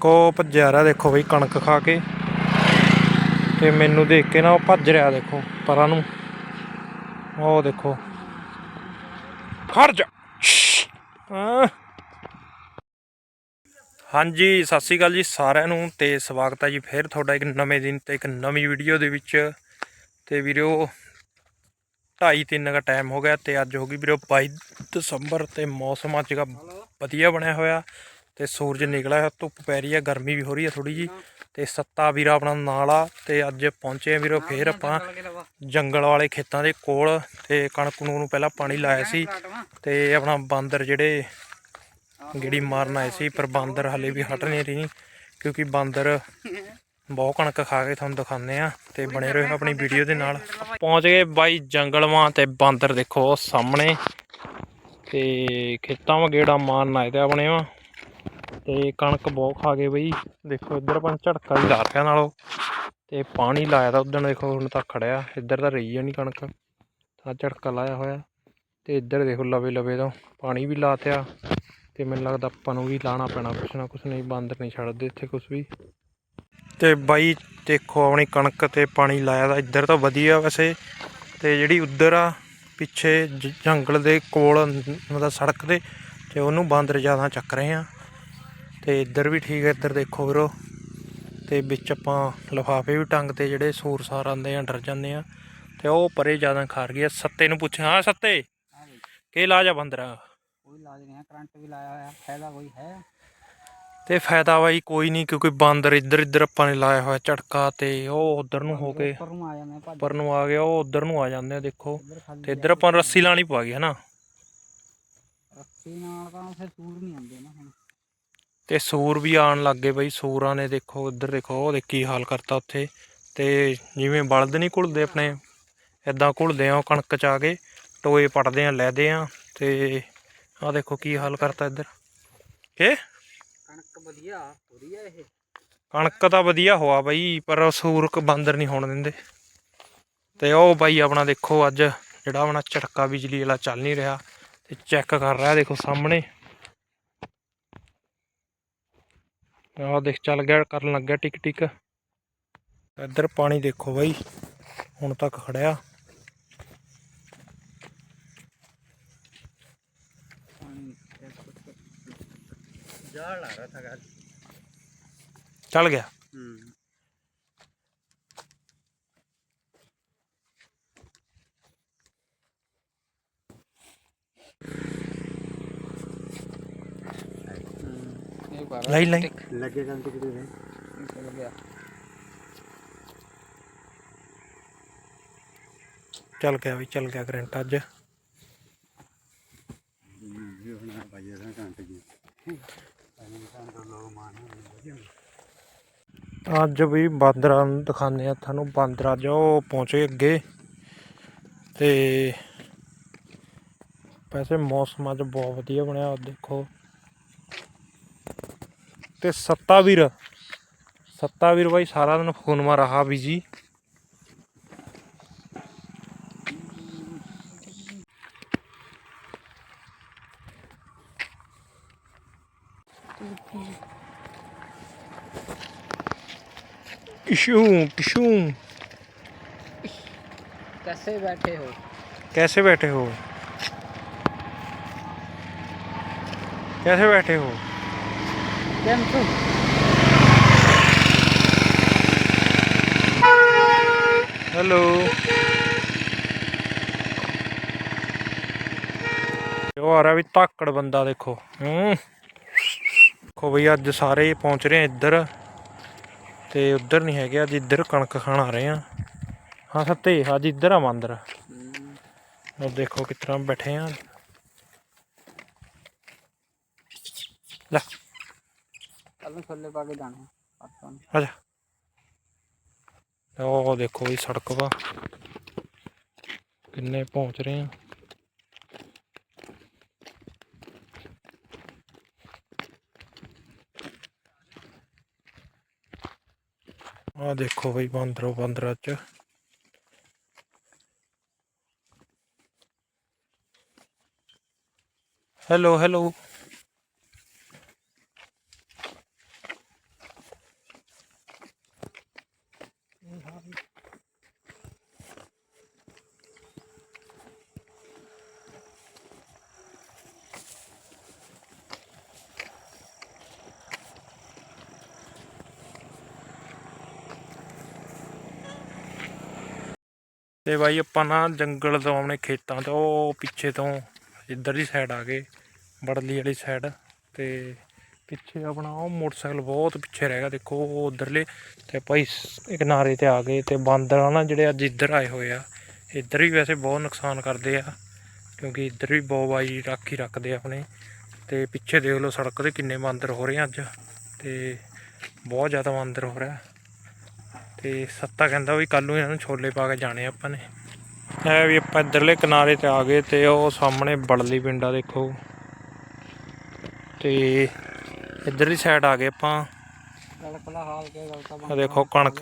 ਉਹ ਭੱਜਿਆ ਰਿਹਾ ਦੇਖੋ ਬਈ ਕਣਕ ਖਾ ਕੇ। ਤੇ ਮੈਨੂੰ ਦੇਖ ਕੇ ਨਾ ਉਹ ਭੱਜ ਰਿਹਾ ਦੇਖੋ ਪਰਾਂ ਨੂੰ। ਉਹ ਦੇਖੋ। ਖੜ ਜਾ। ਹਾਂਜੀ ਸਤਿ ਸ਼੍ਰੀ ਅਕਾਲ ਜੀ ਸਾਰਿਆਂ ਨੂੰ ਤੇ ਸਵਾਗਤ ਹੈ ਜੀ ਫੇਰ ਤੁਹਾਡਾ ਇੱਕ ਨਵੇਂ ਦਿਨ ਤੇ ਇੱਕ ਨਵੀਂ ਵੀਡੀਓ ਦੇ ਵਿੱਚ। ਤੇ ਵੀਰੋ 2:30 ਤਿੰਨ ਦਾ ਟਾਈਮ ਹੋ ਗਿਆ ਤੇ ਅੱਜ ਹੋ ਗਈ ਵੀਰੋ 22 ਦਸੰਬਰ ਤੇ ਮੌਸਮ ਅੱਜ ਦਾ ਵਧੀਆ ਬਣਿਆ ਹੋਇਆ। ਤੇ ਸੂਰਜ ਨਿਕਲਿਆ ਹੋਇਆ ਧੁੱਪ ਪੈ ਰਹੀ ਹੈ, ਗਰਮੀ ਵੀ ਹੋ ਰਹੀ ਹੈ ਥੋੜੀ ਜੀ ਤੇ ਸੱਤਾ ਵੀਰਾ ਆਪਣਾ ਨਾਲ ਆ ਤੇ ਅੱਜ ਪਹੁੰਚੇ ਆ ਵੀਰੋ, ਫੇਰ ਆਪਾਂ ਜੰਗਲ ਵਾਲੇ ਖੇਤਾਂ ਦੇ ਕੋਲ ਤੇ ਕਣਕ ਨੂੰ ਪਹਿਲਾਂ ਪਾਣੀ ਲਾਇਆ ਸੀ ਤੇ ਆਪਣਾ ਬਾਂਦਰ ਜਿਹੜੇ ਗੇੜੀ ਮਾਰਨ ਆਏ ਸੀ, ਪਰ ਬਾਂਦਰ ਹਲੇ ਵੀ ਹਟ ਨਹੀਂ ਰਹੀ ਕਿਉਂਕਿ ਬਾਂਦਰ ਬਹੁਤ ਕਣਕ ਖਾ ਕੇ ਤੁਹਾਨੂੰ ਦਿਖਾਉਂਦੇ ਆ ਤੇ ਬਣੇ ਰਹੋ ਆਪਣੀ ਵੀਡੀਓ ਦੇ ਨਾਲ। ਪਹੁੰਚ ਗਏ ਬਾਈ ਜੰਗਲਵਾਂ ਤੇ ਬਾਂਦਰ ਦੇਖੋ ਸਾਹਮਣੇ ਤੇ ਖੇਤਾਂ ਵਾ ਗੇੜਾ ਮਾਰਨ ਆਏ ਤੇ ਆਪਣੇ ਵਾ। ਤੇ ਕਣਕ ਬਹੁਤ ਖਾ ਗਏ ਬਈ। ਦੇਖੋ ਇੱਧਰ ਆਪਾਂ ਝੜਕਾ ਵੀ ਲਾ ਰੱਖਿਆ ਨਾਲੋਂ। ਤੇ ਪਾਣੀ ਲਾਇਆ ਤਾਂ ਉਦੋਂ ਦੇਖੋ ਹੁਣ ਤਾਂ ਖੜਿਆ, ਇੱਧਰ ਤਾਂ ਰਹੀ ਜਾਣੀ ਕਣਕ। ਤਾਂ ਝਟਕਾ ਲਾਇਆ ਹੋਇਆ। ਤੇ ਇੱਧਰ ਦੇਖੋ ਲਵੇ ਲਵੇ ਤੋਂ ਪਾਣੀ ਵੀ ਲਾਤਿਆ ਤੇ ਮੈਨੂੰ ਲੱਗਦਾ ਆਪਾਂ ਨੂੰ ਵੀ ਲਾਣਾ ਪੈਣਾ ਕੁਛ ਨਾ ਕੁਛ, ਨਹੀਂ ਬਾਂਦਰ ਨਹੀਂ ਛੱਡਦੇ ਇੱਥੇ ਕੁਛ ਵੀ। ਤੇ ਬਾਈ ਦੇਖੋ ਆਪਣੀ ਕਣਕ ਤੇ ਪਾਣੀ ਲਾਇਆ ਤਾਂ ਇੱਧਰ ਤਾਂ ਵਧੀਆ ਵੈਸੇ। ਤੇ ਜਿਹੜੀ ਉੱਧਰ ਆ, ਪਿੱਛੇ ਜ- ਜੰਗਲ ਦੇ ਕੋਲ, ਮਤਲਬ ਸੜਕ ਤੇ ਤੇ ਉਹਨੂੰ ਬਾਂਦਰ ਜ਼ਿਆਦਾ ਚੱਕ ਰਹੇ ਆ। ਤੇ ਇੱਧਰ ਵੀ ਠੀਕ ਹੈ ਇੱਧਰ ਦੇਖੋ ਵੀਰੋ। ਤੇ ਵਿੱਚ ਆਪਾਂ ਲਫਾਫੇ ਵੀ ਟੰਗ ਤੇ ਜਿਹੜੇ ਸੂਰ ਸਾਰ ਆਂਦੇ ਆ ਡਰ ਜਾਂਦੇ ਆ। ਤੇ ਉਹ ਪਰੇ ਜ਼ਿਆਦਾ ਖਾਰ ਗਿਆ ਸੱਤੇ ਨੂੰ ਪੁੱਛਿਆ ਹਾਂ ਸੱਤੇ ਕੀ ਇਲਾਜ ਆ ਬੰਦਰਾ? ਕੋਈ ਇਲਾਜ ਨਹੀਂ ਹੈ ਕਰੰਟ ਵੀ ਲਾਇਆ ਹੋਇਆ ਫਾਇਦਾ ਕੋਈ ਹੈ? ਤੇ ਫਾਇਦਾ ਬਾਈ ਕੋਈ ਨਹੀਂ ਕਿਉਂਕਿ ਬਾਂਦਰ ਇੱਧਰ ਇੱਧਰ ਆਪਾਂ ਨੇ ਲਾਇਆ ਹੋਇਆ ਝਟਕਾ ਤੇ ਉਹ ਉਧਰ ਨੂੰ ਹੋ ਕੇ ਪਰ ਨੂੰ ਆ ਗਿਆ ਉਹ ਉਧਰ ਨੂੰ ਆ ਜਾਂਦੇ ਆ ਦੇਖੋ। ਤੇ ਇੱਧਰ ਆਪਾਂ ਰੱਸੀ ਲਾਣੀ ਪਾ ਗਈ ਹੈ ਰੱਸੀ ਨਾਲ ਤਾਂ ਫਿਰ ਸੂਰ ਨਹੀਂ ਆਉਂਦੇ ਨਾ ਹੁਣ। ਤੇ ਸੂਰ ਵੀ ਆਣ ਲੱਗ ਗਏ ਬਈ ਸੂਰਾਂ ਨੇ ਦੇਖੋ ਇੱਧਰ ਦੇਖੋ ਉਹ ਦੇਖ ਕੀ ਹਾਲ ਕਰਤਾ ਉੱਥੇ। ਤੇ ਜਿਵੇਂ ਬਲਦ ਨਹੀਂ ਘੁਲਦੇ ਆਪਣੇ ਇਦਾਂ ਘੁਲਦੇ ਆ ਕਣਕ ਚ ਆ ਕੇ ਟੋਏ ਪੜਦੇ ਆ ਲੈਦੇ ਆ ਤੇ ਆ ਦੇਖੋ ਕੀ ਹਾਲ ਕਰਤਾ ਇੱਧਰ। ਕੇ ਕਣਕ ਵਧੀਆ ਹੋ ਰਹੀ ਹੈ ਇਹ। ਕਣਕ ਤਾਂ ਵਧੀਆ ਹੋਆ ਬਈ ਪਰ ਉਹ ਸੂਰ ਕ ਬਾਂਦਰ ਨਹੀਂ ਹੋਣ ਦਿੰਦੇ। ਤੇ ਉਹ ਬਾਈ ਆਪਣਾ ਦੇਖੋ ਅੱਜ ਜਿਹੜਾ ਆਪਣਾ ਝਟਕਾ ਬਿਜਲੀ ਵਾਲਾ ਚੱਲ ਨਹੀਂ ਰਿਹਾ ਤੇ ਚੈੱਕ ਕਰ ਰਿਹਾ ਦੇਖੋ ਸਾਹਮਣੇ। ਆਹ ਦੇਖ, ਚੱਲ ਗਿਆ, ਕਰਨ ਲੱਗਿਆ ਟਿਕ ਟਿਕ। ਇੱਧਰ ਪਾਣੀ ਦੇਖੋ ਬਾਈ, ਹੁਣ ਤੱਕ ਖੜਿਆ। ਪਾਣੀ ਜਾਲ ਲਾ ਰਹਾ ਥਾ ਗੱਲ ਚੱਲ ਗਿਆ ਹੂੰ ਇਹ ਬਾਰਾ ਲਾਈ ਲਾਈ ਲੱਗੇ ਜਾਂ ਟਿਕ ਦੇ ਚਲ ਗਿਆ। ਚੱਲ ਗਿਆ ਵੀ ਚੱਲ ਗਿਆ ਕਰੰਟ ਅੱਜ। ਅੱਜ ਵੀ ਬਾਂਦਰਾਂ ਨੂੰ ਦਿਖਾਉਂਦੇ ਆ ਤੁਹਾਨੂੰ ਬਾਂਦਰ ਉਹ ਪਹੁੰਚੇ ਅੱਗੇ। ਤੇ ਵੈਸੇ ਮੌਸਮ ਅੱਜ ਬਹੁਤ ਵਧੀਆ ਬਣਿਆ ਉਹ ਦੇਖੋ। ਤੇ ਸੱਤਾਵੀਰ ਸੱਤਾਵੀਰ ਬਾਈ ਸਾਰਾ ਦਿਨ ਫੋਨ ਮਾ ਰਹਾ ਬਿਜੀ इशू पिशू कैसे बैठे हो कैसे बैठे हो कैसे बैठे हो કેમ છો હેલો ਜੋ ਆ ਰਿਹਾ ਵੀ ਤਾਕੜ ਬੰਦਾ ਦੇਖੋ। ਹੂੰ। ਦੇਖੋ ਬਈ ਅੱਜ ਸਾਰੇ ਪਹੁੰਚ ਰਹੇ ਆ ਇੱਧਰ। ਤੇ ਉੱਧਰ ਨਹੀਂ ਹੈਗੇ, ਅੱਜ ਇੱਧਰ ਕਣਕ ਖਾਣ ਆ ਰਹੇ ਆ। ਹਾਂ, ਸੱਤੇ, ਅੱਜ ਇੱਧਰ ਆ ਮੰਦਰ ਉਹ ਦੇਖੋ ਕਿਤਨਾ ਬੈਠੇ ਆ। ਲੈ। ਕੱਲ ਦੇਖੋ ਵੀ ਸੜਕ ਵਾ। ਕਿੰਨੇ ਪਹੁੰਚ ਰਹੇ ਆ। ਆ ਦੇਖੋ ਬਈ ਬਾਂਦਰੋ, ਬਾਂਦਰਾ ਚ। Hello hello. ਤੇ ਬਾਈ ਆਪਾਂ ਨਾ ਜੰਗਲ ਤੋਂ ਆਪਣੇ ਖੇਤਾਂ ਤੋਂ, ਉਹ ਪਿੱਛੇ ਤੋਂ ਇੱਧਰ ਦੀ ਸਾਈਡ ਆ ਗਏ ਬੜਲੀ ਵਾਲੀ ਸਾਈਡ ਤੇ ਪਿੱਛੇ ਆਪਣਾ ਉਹ ਮੋਟਰਸਾਈਕਲ ਬਹੁਤ ਪਿੱਛੇ ਰਹਿ ਗਿਆ, ਦੇਖੋ ਉਹ ਉਧਰਲੇ ਤੇ ਭਾਈ ਕਿਨਾਰੇ ਤੇ ਆ ਗਏ ਤੇ ਬਾਂਦਰ ਆ ਨਾ ਜਿਹੜੇ ਅੱਜ ਇੱਧਰ ਆਏ ਹੋਏ ਆ, ਇੱਧਰ ਵੀ ਵੈਸੇ ਬਹੁਤ ਨੁਕਸਾਨ ਕਰਦੇ ਆ, ਕਿਉਂਕਿ ਇੱਧਰ ਵੀ ਬਹੁਤ ਬਾਈ ਰਾਖੀ ਰੱਖਦੇ ਆਪਣੇ ਤੇ ਪਿੱਛੇ ਦੇਖ ਲਓ ਸੜਕ ਤੇ ਕਿੰਨੇ ਬਾਂਦਰ ਹੋ ਰਹੇ ਆ ਅੱਜ ਤੇ ਬਹੁਤ ਜ਼ਿਆਦਾ ਬਾਂਦਰ ਹੋ ਰਿਹਾ। ਤੇ ਸੱਤਾ ਕਹਿੰਦਾ ਵੀ ਕੱਲ ਨੂੰ ਇਹਨਾਂ ਨੂੰ ਛੋਲੇ ਪਾ ਕੇ ਜਾਣੇ ਆਪਾਂ ਨੇ। ਇਹ ਵੀ ਆਪਾਂ ਇੱਧਰਲੇ ਕਿਨਾਰੇ ਤੇ ਆ ਗਏ ਤੇ ਉਹ ਸਾਹਮਣੇ ਬੜਲੀ ਪਿੰਡਾ ਦੇਖੋ। ਤੇ ਇੱਧਰਲੀ ਸਾਈਡ ਆ ਗਏ ਆਪਾਂ। ਆ ਦੇਖੋ ਕਣਕ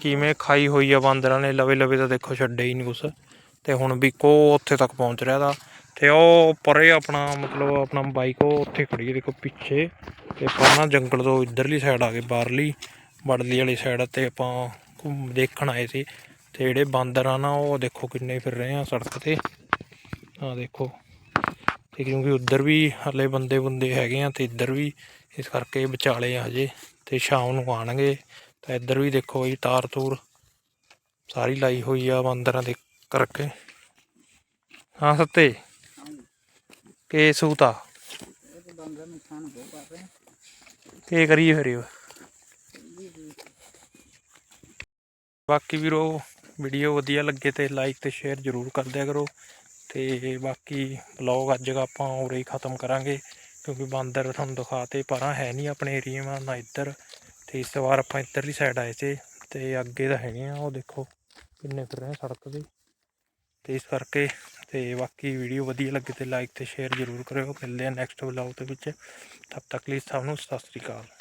ਕਿਵੇਂ ਖਾਈ ਹੋਈ ਆ ਬਾਂਦਰਾਂ ਨੇ, ਲਵੇ ਲਵੇ ਤਾਂ ਦੇਖੋ ਛੱਡੇ ਹੀ ਨਹੀਂ ਕੁਛ। ਤੇ ਹੁਣ ਵੀ ਕੋ ਉੱਥੇ ਤੱਕ ਪਹੁੰਚ ਰਿਹਾ ਦਾ ਤੇ ਉਹ ਪਰੇ ਆਪਣਾ ਮਤਲਬ ਆਪਣਾ ਬਾਈਕ ਉਹ ਉੱਥੇ ਖੜੀ ਹੈ ਦੇਖੋ ਪਿੱਛੇ। ਤੇ ਆਪਾਂ ਨਾ ਜੰਗਲ ਤੋਂ ਇੱਧਰਲੀ ਸਾਈਡ ਆ ਗਏ, ਬਾਹਰਲੀ। ਬੜਲੀ ਵਾਲੀ ਸਾਈਡ ਤੇ ਆਪਾਂ ਘੁੰਮ ਦੇਖਣ ਆਏ ਸੀ ਤੇ ਜਿਹੜੇ ਬਾਂਦਰ ਆ ਨਾ ਉਹ ਦੇਖੋ ਕਿੰਨੇ ਫਿਰ ਰਹੇ ਆ ਸੜਕ ਤੇ। ਆ ਦੇਖੋ। ਤੇ ਕਿਉਂਕਿ ਉੱਧਰ ਵੀ ਹਲੇ ਬੰਦੇ ਬੰਦੇ ਹੈਗੇ ਆ ਤੇ ਇੱਧਰ ਵੀ ਇਸ ਕਰਕੇ ਵਿਚਾਲੇ ਆ ਹਜੇ ਤੇ ਸ਼ਾਮ ਨੂੰ ਆਣਗੇ ਤਾਂ ਇੱਧਰ ਵੀ ਦੇਖੋ ਜੀ ਤਾਰ ਤੂਰ ਸਾਰੀ ਲਾਈ ਹੋਈ ਆ ਬਾਂਦਰਾਂ ਦੇ ਕਰਕੇ। ਹਾਂ ਸੱਤੇ ਕੇ ਸੂਤਾ ਇਹ ਤੇ ਬੰਦਾ ਨੁਕਸਾਨ ਬਹੁਤ ਕਰ ਰਹੇ ਕੀ ਕਰੀਏ ਫਿਰ ਇਹ? ਬਾਕੀ ਵੀਰੋ ਵੀਡੀਓ ਵਧੀਆ ਲੱਗੇ ਤੇ ਲਾਈਕ ਤੇ ਸ਼ੇਅਰ ਜ਼ਰੂਰ ਕਰ ਦਿਆ ਕਰੋ ਤੇ ਬਾਕੀ ਵਲੌਗ ਅੱਜ ਆਪਾਂ ਉਰੇ ਹੀ ਖਤਮ ਕਰਾਂਗੇ ਕਿਉਂਕਿ ਬਾਂਦਰ ਤੁਹਾਨੂੰ ਦਿਖਾਤੇ ਪਰਾਂ ਹੈ ਨਹੀਂ ਆਪਣੇ ਏਰੀਏ ਮਾ ਨਾ ਇੱਧਰ ਤੇ ਇਸ ਵਾਰ ਆਪਾਂ ਇੱਧਰਲੀ ਸਾਈਡ ਆਏ ਸੀ ਤੇ ਅੱਗੇ ਤਾਂ ਹੈਗੇ ਆ, ਉਹ ਦੇਖੋ ਕਿੰਨੇ ਫਿਰ ਰਹੇ ਸੜਕ ਦੇ। ਤੇ ਇਸ ਕਰਕੇ ਤੇ ਬਾਕੀ ਵੀਡੀਓ ਵਧੀਆ ਲੱਗੇ ਤੇ ਲਾਈਕ ਤੇ ਸ਼ੇਅਰ ਜ਼ਰੂਰ ਕਰਿਓ, ਮਿਲਦੇ ਆ ਨੈਕਸਟ ਵਲੌਗ ਦੇ ਵਿੱਚ। ਤਬ ਤੱਕ ਲਈ ਸਭ ਨੂੰ ਸਤਿ ਸ੍ਰੀ ਅਕਾਲ।